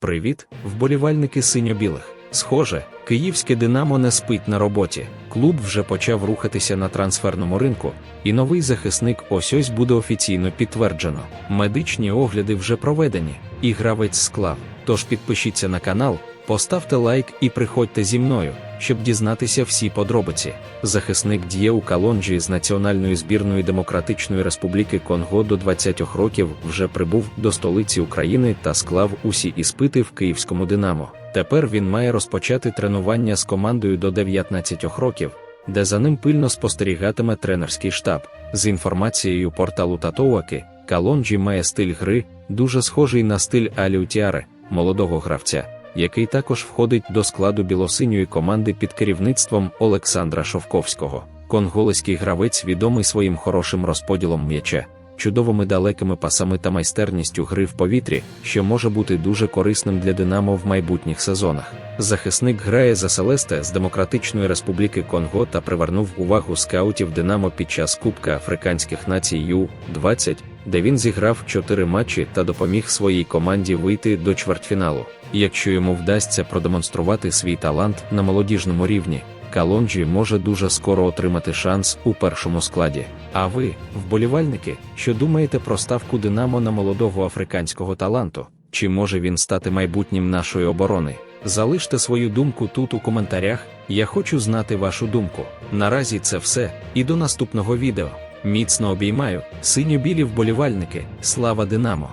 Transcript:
Привіт, вболівальники синьо-білих. Схоже, київське Динамо не спить на роботі. Клуб вже почав рухатися на трансферному ринку, і новий захисник ось ось буде офіційно підтверджено. Медичні огляди вже проведені, і гравець склав. Тож підпишіться на канал, поставте лайк і приходьте зі мною, щоб дізнатися всі подробиці. Захисник діє Калонджі з Національної збірної Демократичної Республіки Конго до 20 років вже прибув до столиці України та склав усі іспити в київському Динамо. Тепер він має розпочати тренування з командою до 19 років, де за ним пильно спостерігатиме тренерський штаб. З інформацією порталу Татоуаки, Калонджі має стиль гри, дуже схожий на стиль Аліутіаре, молодого гравця, який також входить до складу білосиньої команди під керівництвом Олександра Шовковського. Конголезький гравець відомий своїм хорошим розподілом м'яча, чудовими далекими пасами та майстерністю гри в повітрі, що може бути дуже корисним для Динамо в майбутніх сезонах. Захисник грає за Селесте з Демократичної Республіки Конго та привернув увагу скаутів Динамо під час Кубка Африканських націй Ю-20, де він зіграв 4 матчі та допоміг своїй команді вийти до чвертьфіналу. Якщо йому вдасться продемонструвати свій талант на молодіжному рівні, Калонджі може дуже скоро отримати шанс у першому складі. А ви, вболівальники, що думаєте про ставку Динамо на молодого африканського таланту? Чи може він стати майбутнім нашої оборони? Залиште свою думку тут у коментарях. Я хочу знати вашу думку. Наразі це все, і до наступного відео. Міцно обіймаю, синьо-білі вболівальники, слава Динамо!